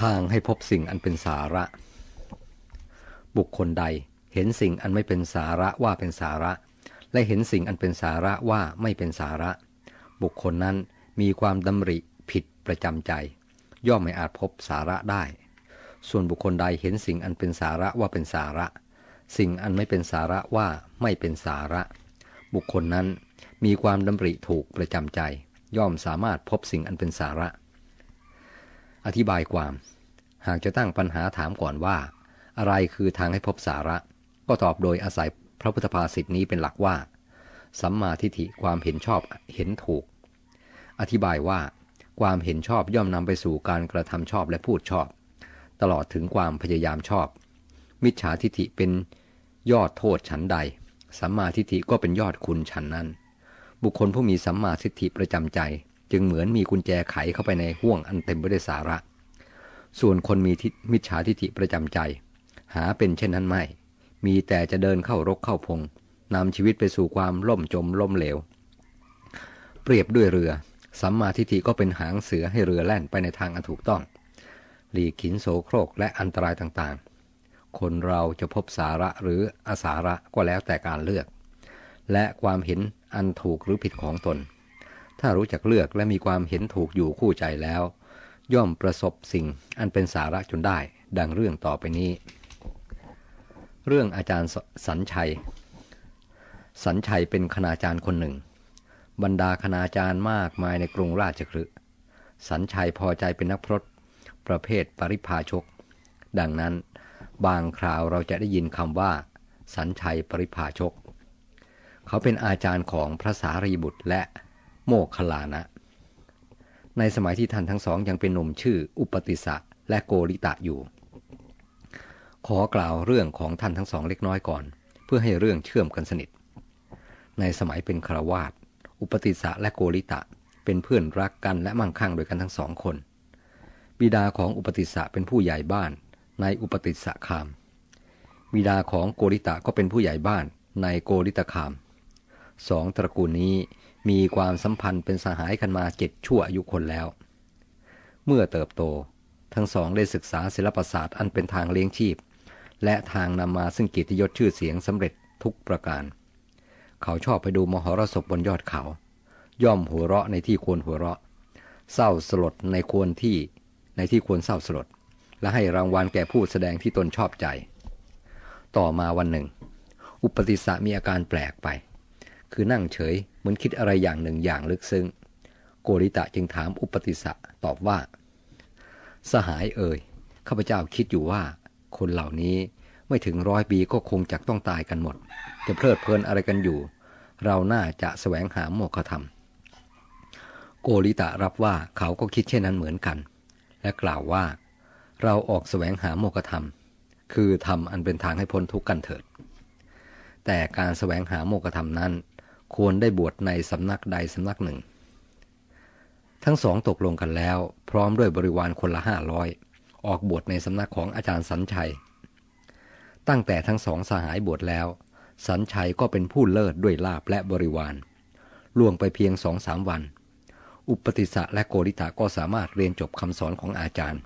ทางให้พบสิ่งอันเป็นสาระ บุคคลใดเห็นสิ่งอันไม่เป็นสาระว่าเป็นสาระ และเห็นสิ่งอันเป็นสาระว่าไม่เป็นสาระ บุคคลนั้นมีความดำริผิดประจำใจ ย่อมไม่อาจพบสาระได้ ส่วนบุคคลใดเห็นสิ่งอันเป็นสาระว่าเป็นสาระ สิ่งอันไม่เป็นสาระว่าไม่เป็นสาระ บุคคลนั้นมีความดำริถูกประจำใจ ย่อมสามารถพบสิ่งอันเป็นสาระ อธิบายความ หากจะตั้งปัญหาถามก่อนว่า อะไรคือทางให้พบสาระ ก็ตอบโดยอาศัยพระพุทธภาษิตนี้เป็นหลักว่า สัมมาทิฏฐิความเห็นชอบเห็นถูก อธิบายว่า ความเห็นชอบย่อมนำไปสู่การกระทำชอบและพูดชอบ ตลอดถึงความพยายามชอบ มิจฉาทิฏฐิเป็นยอดโทษฉันใด สัมมาทิฏฐิก็เป็นยอดคุณฉันนั้น บุคคลผู้มีสัมมาทิฏฐิประจำใจ จึงเหมือนมีกุญแจไขเข้าไปในห่วงอันเต็มไปด้วยสาระ ส่วนคนมีมิจฉาทิฏฐิประจำใจ หาเป็นเช่นนั้นไม่ มีแต่จะเดินเข้ารกเข้าพงนำชีวิตไปสู่ความล่มจมล่มเหลว เปรียบด้วยเรือ สัมมาทิฏฐิก็เป็นหางเสือให้เรือแล่นไปในทางอันถูกต้อง หลีกขินโสโครกและอันตรายต่างๆ คนเราจะพบสาระหรืออสาระก็แล้วแต่การเลือก และความเห็นอันถูกหรือผิดของตน ถ้ารู้จักเลือกและมีความเห็นถูกอยู่คู่ใจแล้ว ย่อมประสบสิ่งอันเป็นสาระจนได้ ดังเรื่องต่อไปนี้ เรื่องอาจารย์สัญชัย สัญชัยเป็นคณาจารย์คนหนึ่ง บรรดาคณาจารย์มากมายในกรุงราชคฤห์สัญชัยพอใจเป็นนักพรตประเภทปริพาชก ดังนั้นบางคราวเราจะได้ยินคำว่า สัญชัยปริพาชก เขาเป็นอาจารย์ของพระสารีบุตรและโมคคลานะ ในสมัยที่ท่านทั้งสองยังเป็นหนุ่มชื่ออุปติสะและโกริตะอยู่ ขอกล่าวเรื่องของท่านทั้งสองเล็กน้อยก่อน เพื่อให้เรื่องเชื่อมกันสนิท ในสมัยเป็นคราวาสอุปติสะและโกริตะ เป็นเพื่อนรักกันและมั่งคั่งโดยกันทั้งสองคน บิดาของอุปติสะเป็นผู้ใหญ่บ้านในอุปติสะคาม บิดาของโกริตะก็เป็นผู้ใหญ่บ้านในโกริตะคามสองตระกูลนี้ มีความสัมพันธ์เป็นสหายกันมาเจ็ดชั่วอายุคนแล้ว เมื่อเติบโต ทั้งสองได้ศึกษาศิลปศาสตร์อันเป็นทางเลี้ยงชีพ และทางนำมาซึ่งกิตยศชื่อเสียงสำเร็จทุกประการ เขาชอบไปดูมหรสพบนยอดเขา ย่อมหัวเราะในที่ควรหัวเราะ เศร้าสลดในควรที่ในที่ควรเศร้าสลด และให้รางวัลแก่ผู้แสดงที่ตนชอบใจ ต่อมาวันหนึ่ง อุปติสสะมีอาการแปลกไป คือนั่งเฉย มือนคิดอะไรอย่างหนึ่งอย่างลึกซึ้ง โกริตะจึงถามอุปติสะตอบว่า สหายเอ่ยข้าพเจ้าคิดอยู่ว่า คนเหล่านี้ไม่ถึงร้อยปีก็คงจะต้องตายกันหมด จะเพลิดเพลินอะไรกันอยู่ เราน่าจะแสวงหาโมฆะธรรม โกริตะรับว่าเขาก็คิดเช่นนั้นเหมือนกัน และกล่าวว่า เราออกแสวงหาโมฆะธรรม คือธรรมอันเป็นทางให้พ้นทุกข์กันเถิด แต่การแสวงหาโมฆะธรรมนั้น ควรได้บวชในสำนักใดสำนักหนึ่ง ทั้งสองตกลงกันแล้ว พร้อมด้วยบริวารคนละห้าร้อยออกบวชในสำนักของอาจารย์สัญชัย ตั้งแต่ทั้งสองสหายบวชแล้ว สัญชัยก็เป็นผู้เลิศด้วยลาบและบริวาร ล่วงไปเพียงสองสามวัน อุปติสะและโกริตาก็สามารถเรียนจบคำสอนของอาจารย์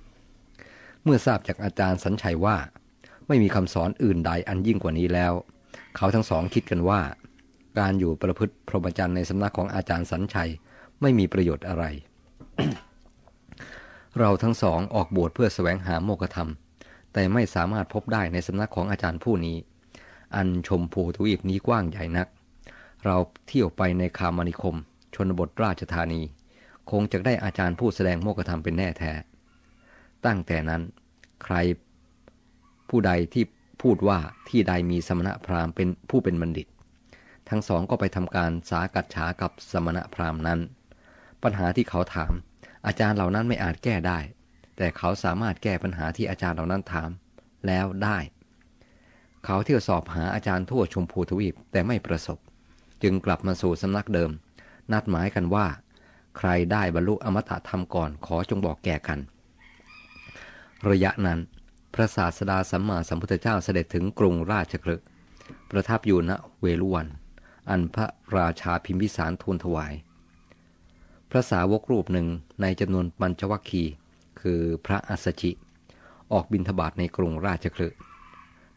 เมื่อทราบจากอาจารย์สัญชัยว่า ไม่มีคำสอนอื่นใดอันยิ่งกว่านี้แล้ว เขาทั้งสองคิดกันว่า การอยู่ประพฤติพรหมจรรย์ในสำนักของอาจารย์สัญชัยไม่มีประโยชน์อะไร เราทั้งสองออกบวชเพื่อแสวงหาโมกธรรม แต่ไม่สามารถพบได้ในสำนักของอาจารย์ผู้นี้ อันชมพูทวีปนี้กว้างใหญ่นัก เราเที่ยวไปในคามนิคม ชนบทราชธานี คงจะได้อาจารย์ผู้แสดงโมกธรรมเป็นแน่แท้ ตั้งแต่นั้น ใครผู้ใดที่พูดว่าที่ใดมีสมณะพราหมณ์เป็นผู้เป็นบัณฑิต ทั้งสองก็ไปทำการสากัดฉากับสมณะพราหมณ์นั้น ปัญหาที่เขาถาม อาจารย์เหล่านั้นไม่อาจแก้ได้ แต่เขาสามารถแก้ปัญหาที่อาจารย์เหล่านั้นถาม แล้วได้ เขาเที่ยวสอบหาอาจารย์ทั่วชมพูทวีปแต่ไม่ประสบ จึงกลับมาสู่สำนักเดิม นัดหมายกันว่า ใครได้บรรลุอมตะธรรมก่อนขอจงบอกแก่กัน ระยะนั้น พระศาสดาสัมมาสัมพุทธเจ้าเสด็จถึงกรุงราชคฤห์ประทับอยู่ณเวลุวัน อันพระราชาพิมพิสารทูลถวาย พระสาวกรูปหนึ่งในจำนวนปัญจวัคคี คือพระอัสสชิ ออกบินทบาทในกรุงราชคลึ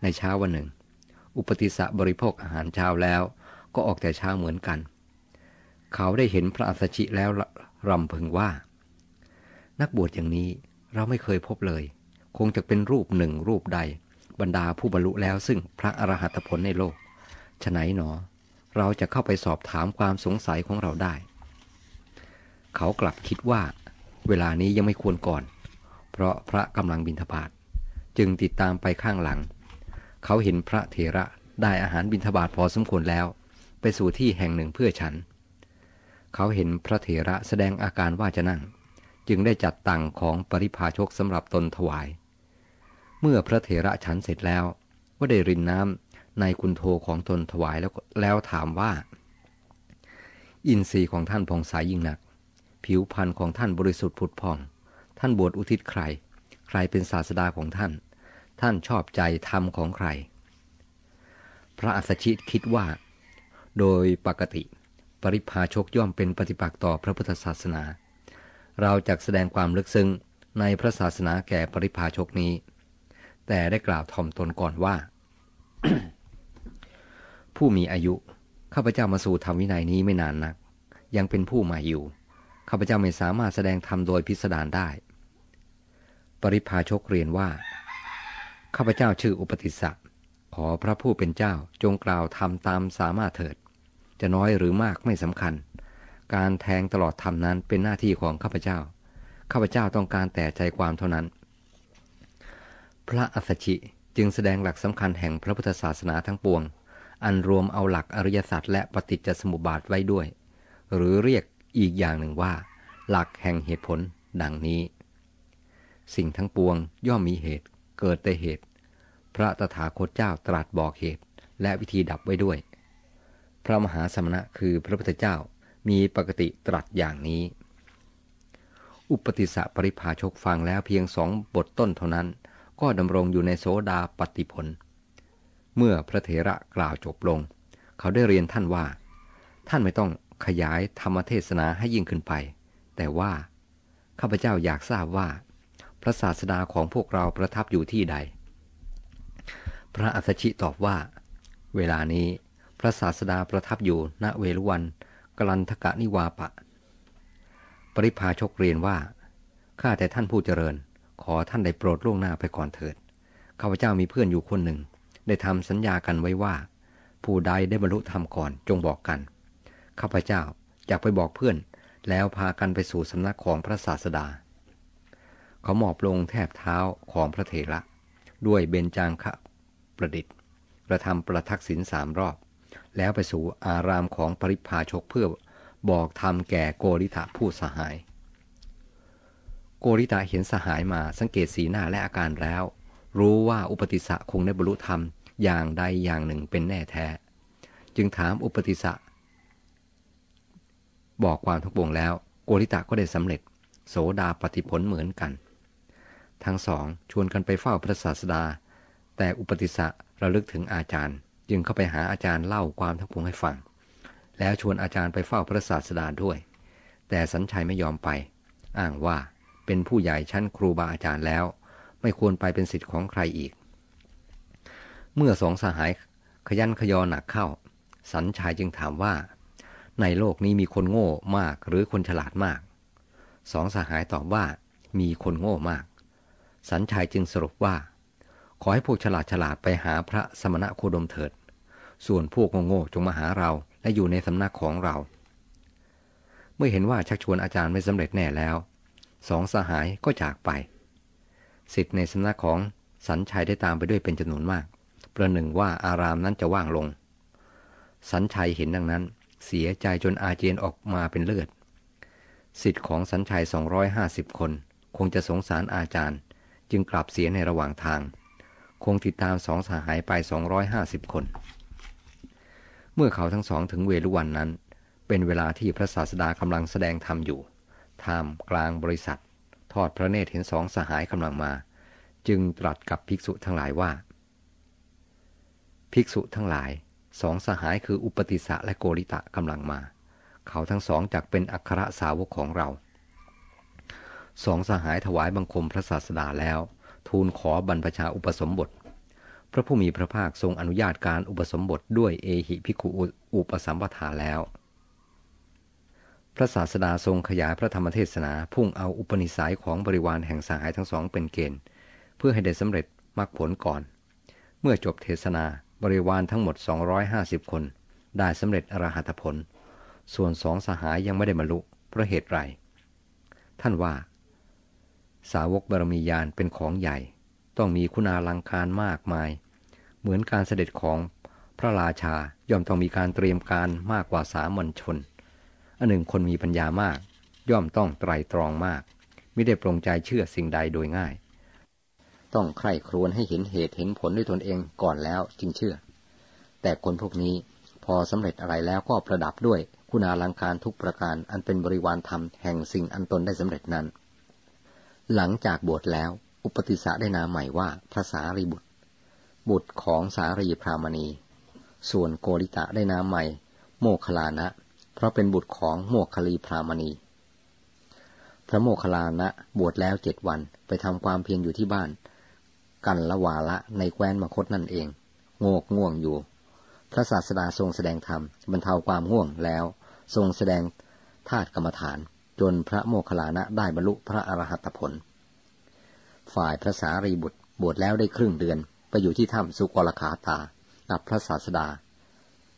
ในเช้าวันหนึ่ง อุปติสะบริโภคอาหารเช้าแล้ว ก็ออกแต่เช้าเหมือนกัน เขาได้เห็นพระอัสสชิแล้วรำพึงว่า นักบวชอย่างนี้เราไม่เคยพบเลย คงจะเป็นรูปหนึ่งรูปใด บรรดาผู้บรรลุแล้วซึ่งพระอรหัตผลในโลกฉไหนหนอ เราจะเข้าไปสอบถามความสงสัยของเราได้ เขากลับคิดว่า เวลานี้ยังไม่ควรก่อน เพราะพระกำลังบินทบาทจึงติดตามไปข้างหลัง เขาเห็นพระเถระได้อาหารบินทบาทพอสมควรแล้ว ไปสู่ที่แห่งหนึ่งเพื่อฉัน เขาเห็นพระเถระแสดงอาการว่าจะนั่ง จึงได้จัดตังของปริพาชกสำหรับตนถวาย เมื่อพระเถระฉันเสร็จแล้ว ก็ได้รินน้ำ ในคุณโทของตนถวายแล้วแล้วถามว่า อินทรีย์ของท่านผ่องใสยยิ่งนัก ผิวพรรณของท่านบริสุทธิ์ผุดพอง ท่านบวชอุทิศใคร ใครเป็นศาสดาของท่าน ท่านชอบใจธรรมของใคร พระอัสชิคิดว่า โดยปกติ ปริพาชกย่อมเป็นปฏิปักษ์ต่อพระพุทธศาสนา เราจะแสดงความลึกซึ้งในพระศาสนาแก่ปริพาชกนี้ แต่ได้กล่าวถ่อมตนก่อนว่า ผู้มีอายุข้าพเจ้ามาสู่ธรรมวินัยนี้ไม่นานนัก ยังเป็นผู้ใหม่อยู่ข้าพเจ้าไม่สามารถแสดงธรรมโดยพิสดารได้ ปริพาชกเรียนว่าข้าพเจ้าชื่ออุปติสสะขอพระผู้เป็นเจ้าจงกล่าวธรรมตามสามารถเถิด จะน้อยหรือมากไม่สำคัญ การแทงตลอดธรรมนั้นเป็นหน้าที่ของข้าพเจ้าข้าพเจ้าต้องการแต่ใจความเท่านั้น พระอัสสชิจึงแสดงหลักสำคัญแห่งพระพุทธศาสนาทั้งปวง อันรวมเอาหลักอริยสัจและปฏิจจสมุปบาทไว้ด้วย หรือเรียกอีกอย่างหนึ่งว่า หลักแห่งเหตุผลดังนี้ สิ่งทั้งปวงย่อมมีเหตุเกิดแต่เหตุ พระตถาคตเจ้าตรัสบอกเหตุและวิธีดับไว้ด้วย พระมหาสมณะคือพระพุทธเจ้ามีปกติตรัสอย่างนี้ อุปติสสะปริภาชกฟังแล้วเพียงสองบทต้นเท่านั้น ก็ดำรงอยู่ในโสดาปฏิผล เมื่อพระเถระกล่าวจบลง เขาได้เรียนท่านว่า ท่านไม่ต้องขยายธรรมเทศนาให้ยิ่งขึ้นไป แต่ว่า ข้าพเจ้าอยากทราบว่า พระศาสดาของพวกเราประทับอยู่ที่ใด พระอัสชิตอบว่า เวลานี้พระศาสดาประทับอยู่ณเวลุวันกลันทกะนิวาปะ ปริพาชกเรียนว่า ข้าแต่ท่านผู้เจริญ ขอท่านได้โปรดล่วงหน้าไปก่อนเถิด ข้าพเจ้ามีเพื่อนอยู่คนหนึ่ง ได้ทำสัญญากันไว้ว่า ผู้ใดได้บรรลุธรรมก่อนจงบอกกัน ข้าพเจ้าอยากไปบอกเพื่อน แล้วพากันไปสู่สำนักของพระศาสดา เขาหมอบลงแทบเท้าของพระเถระ ด้วยเบญจางคะประดิษฐ์กระทำประทักษิณสามรอบ แล้วไปสู่อารามของปริพาชกเพื่อบอกธรรมแก่โกริตะผู้สหาย โกริตะเห็นสหายมาสังเกตสีหน้าและอาการแล้ว รู้ว่าอุปติสะคงได้บรรลุธรรมอย่างใดอย่างหนึ่งเป็นแน่แท้ จึงถามอุปติสะบอกความทุกปวงแล้ว โกริตะก็ได้สำเร็จ โสดาปฏิผลเหมือนกัน ทั้งสองชวนกันไปเฝ้าพระศาสดา แต่อุปติสะระลึกถึงอาจารย์ จึงเข้าไปหาอาจารย์เล่าความทั้งปวงให้ฟัง แล้วชวนอาจารย์ไปเฝ้าพระศาสดาด้วย แต่สัญชัยไม่ยอมไป อ้างว่าเป็นผู้ใหญ่ชั้นครูบาอาจารย์แล้ว ไม่ควรไปเป็นสิทธิ์ของใครอีก เมื่อสองสหายขยันขยอหนักเข้า สัญชัยจึงถามว่า ในโลกนี้มีคนโง่มากหรือคนฉลาดมาก สองสหายตอบว่ามีคนโง่มาก สัญชัยจึงสรุปว่า ขอให้พวกฉลาดฉลาดไปหาพระสมณะโคดมเถิด ส่วนพวกโง่จงมาหาเราและอยู่ในสำนักของเรา เมื่อเห็นว่าชักชวนอาจารย์ไม่สำเร็จแน่แล้ว สองสหายก็จากไป สิทธิ์ในสำนักของสัญชัยได้ตามไปด้วยเป็นจำนวนมาก ประหนึ่งว่าอารามนั้นจะว่างลง สัญชัยเห็นดังนั้น เสียใจจนอาเจียนออกมาเป็นเลือด สิทธิ์ของสัญชัย 250 คน คงจะสงสารอาจารย์ จึงกลับเสียในระหว่างทาง คงติดตามสองสหายไป 250 คน เมื่อเขาทั้งสองถึงเวลุวันนั้น เป็นเวลาที่พระศาสดากำลังแสดงธรรมอยู่ท่ามกลางบริษัท ทอดพระเนตรเห็นสองสหายกำลังมา จึงตรัสกับภิกษุทั้งหลายว่า ภิกษุทั้งหลายสองสหายคืออุปติสะและโกริตะกำลังมา เขาทั้งสองจักเป็นอัครสาวกของเราสองสหายถวายบังคมพระศาสดาแล้ว ทูลขอบรรพชาอุปสมบท พระผู้มีพระภาคทรงอนุญาตการอุปสมบทด้วยเอหิภิกขุอุปสัมปทาแล้ว พระศาสดาทรงขยายพระธรรมเทศนาพุ่งเอาอุปนิสัยของบริวารแห่งสหายทั้งสองเป็นเกณฑ์ เพื่อให้ได้สำเร็จมรรคผลก่อน เมื่อจบเทศนาบริวารทั้งหมด 250 คน ได้สำเร็จอรหัตผล ส่วนสองสหายยังไม่ได้บรรลุเพราะเหตุไร ท่านว่า สาวกบารมียานเป็นของใหญ่ ต้องมีคุณาลังคารมากมาย เหมือนการเสด็จของพระราชาย่อมต้องมีการเตรียมการมากกว่าสามัญชน อันหนึ่งคนมีปัญญามาก ย่อมต้องไตรตรองมาก ไม่ได้ปรงใจเชื่อสิ่งใดโดยง่าย ต้องใคร่ครวญให้เห็นเหตุเห็นผลด้วยตนเองก่อนแล้วจึงเชื่อ แต่คนพวกนี้พอสำเร็จอะไรแล้วก็ประดับด้วยคุณาลังการทุกประการอันเป็นบริวารธรรมแห่งสิ่งอันตนได้สำเร็จนั้น หลังจากบวชแล้วอุปติสะได้นามใหม่ว่าพระสารีบุตร บุตรของสารีพรามณี ส่วนโกริตะได้นามใหม่ โมคลานะ เพราะเป็นบุตรของโมคคลีพรามณี พระโมคคลานะบวชแล้วเจ็ดวันไปทำความเพียรอยู่ที่บ้าน กันละวาละในแคว้นมคตนั่นเอง โงกง่วงอยู่ พระศาสดาทรงแสดงธรรมบรรเทาความง่วงแล้ว ทรงแสดงธาตุกรรมฐาน จนพระโมคคัลลานะได้บรรลุพระอรหัตผล ฝ่ายพระสารีบุตรบวชแล้วได้ครึ่งเดือนไปอยู่ที่ถ้ำสุกรคาตา กับพระศาสดา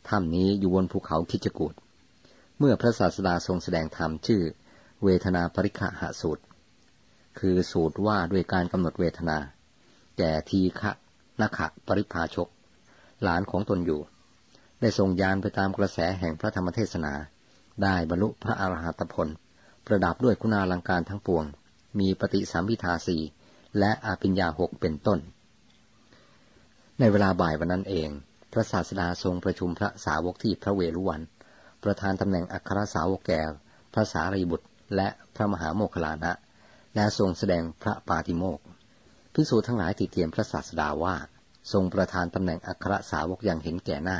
ถ้ำนี้อยู่บนภูเขาคิจกูด เมื่อพระศาสดาทรงแสดงธรรมชื่อ เวทนาปริฆะหสูตร คือสูตรว่าด้วยการกำหนดเวทนา แก่ทีฆะนักะปริภาชก หลานของตนอยู่ ได้ทรงยานไปตามกระแสแห่งพระธรรมเทศนา ได้บรรลุพระอรหัตผล ประดับด้วยคุณาลังการทั้งปวง มีปฏิสัมพิทาสีและอาปิญญาหกเป็นต้น ในเวลาบ่ายวันนั้นเอง พระศาสดาทรงประชุมพระสาวกที่พระเวรุวัน ประธานตำแหน่งอัครสาวกแก่พระสารีบุตร และพระมหาโมคลานะ และทรงแสดงพระปาติโมกพิสูจทั้งหลายติเตียมพระศาสดาว่า ทรงประธานตำแหน่งอัครสาวกอย่างเห็นแก่หน้า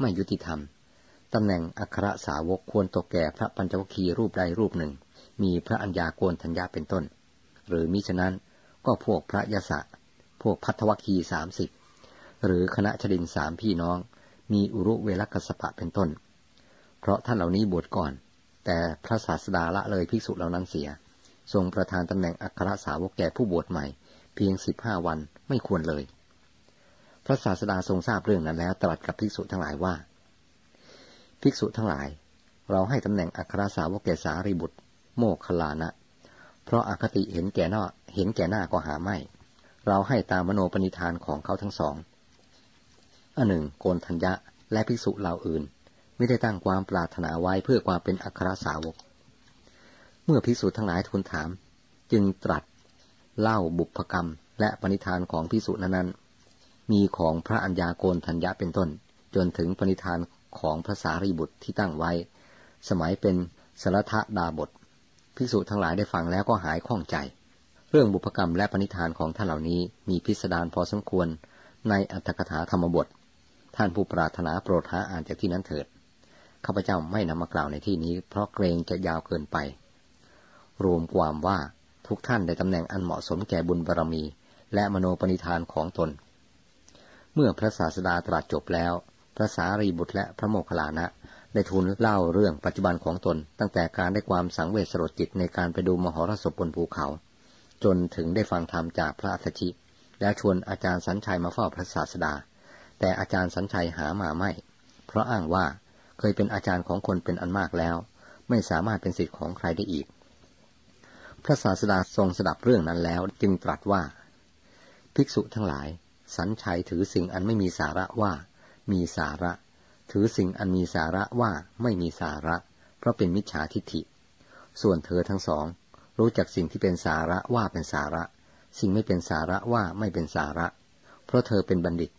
ไม่ยุติธรรมตำแหน่งอัครสาวกควรตกแก่พระปัญจวคีรูปใดรูปหนึ่ง มีพระอัญญาโกนทัญญาเป็นต้น หรือมิฉะนั้นก็พวกพระยศะพวกพัทวคีสามสิบหรือคณะชดินสามพี่น้อง มีอุรุเวลกัสปะเป็นต้น เพราะท่านเหล่านี้บวชก่อน แต่พระศาสดาละเลยภิกษุเหล่านั้นเสีย ทรงประธานตำแหน่งอัครสาวกแก่ผู้บวชใหม่ เพียงสิบห้าวันไม่ควรเลย พระศาสดาทรงทราบเรื่องนั้นแล้วตรัสกับภิกษุทั้งหลายว่า ภิกษุทั้งหลาย เราให้ตำแหน่งอัครสาวกแก่สารีบุตร โมคคลานะ เพราะอาคติเห็นแก่หน้าเห็นแก่หน้าก็หาไม่ เราให้ตามมโนปณิธานของเขาทั้งสองอันหนึ่งโกนทัญญะและภิกษุเหล่าอื่น ไม่ได้ตั้งความปรารถนาไว้เพื่อความเป็นอัครสาวก เมื่อภิกษุทั้งหลายทูลถาม จึงตรัสเล่าบุพกรรม และปณิธานของภิกษุนั้นมีของพระอัญญาโกนทัญญะเป็นต้น จนถึงปณิธานของพระสารีบุตรที่ตั้งไว้ สมัยเป็นสรทดาบทภิกษุทั้งหลายได้ฟังแล้วก็หายข้องใจ เรื่องบุพกรรมและปณิธานของท่านเหล่านี้มีพิสดารพอสมควรในอัตถกถาธรรมบท ท่านผู้ปรารถนาโปรดหาอ่านจากที่นั้นเถิด ข้าพเจ้าไม่นำมากล่าวในที่นี้ เพราะเกรงจะยาวเกินไป รวมความว่าทุกท่านได้ตำแหน่งอันเหมาะสมแก่บุญบารรมี และมโนปณิธานของตน เมื่อพระศาสดาตรัสจบแล้ว พระสารีบุตรและพระโมคคัลลานะ ได้ทูลเล่าเรื่องปัจจุบันของตน ตั้งแต่การได้ความสังเวชสลดจิตในการไปดูมหรสพบนภูเขา จนถึงได้ฟังธรรมจากพระอัฏฐิแล้วชวนอาจารย์สัญชัยมาเฝ้าพระศาสดา แต่อาจารย์สัญชัยหามาไม่ เพราะอ้างว่า เคยเป็นอาจารย์ของคนเป็นอันมากแล้ว ไม่สามารถเป็นสิทธิ์ของใครได้อีก พระศาสดาทรงสดับเรื่องนั้นแล้วจึงตรัสว่า ภิกษุทั้งหลาย สัญชัยถือสิ่งอันไม่มีสาระว่า มีสาระ ถือสิ่งอันมีสาระว่าไม่มีสาระ เพราะเป็นมิจฉาทิฏฐิ ส่วนเธอทั้งสอง รู้จักสิ่งที่เป็นสาระว่าเป็นสาระ สิ่งไม่เป็นสาระว่าไม่เป็นสาระ เพราะเธอเป็นบัณฑิต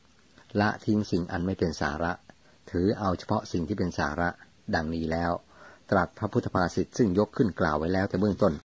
ละทิ้งสิ่งอันไม่เป็นสาระ ถือเอาเฉพาะสิ่งที่เป็นสาระดังนี้แล้ว ตรัสพระพุทธภาษิตซึ่งยกขึ้นกล่าวไว้แล้วแต่เบื้องต้น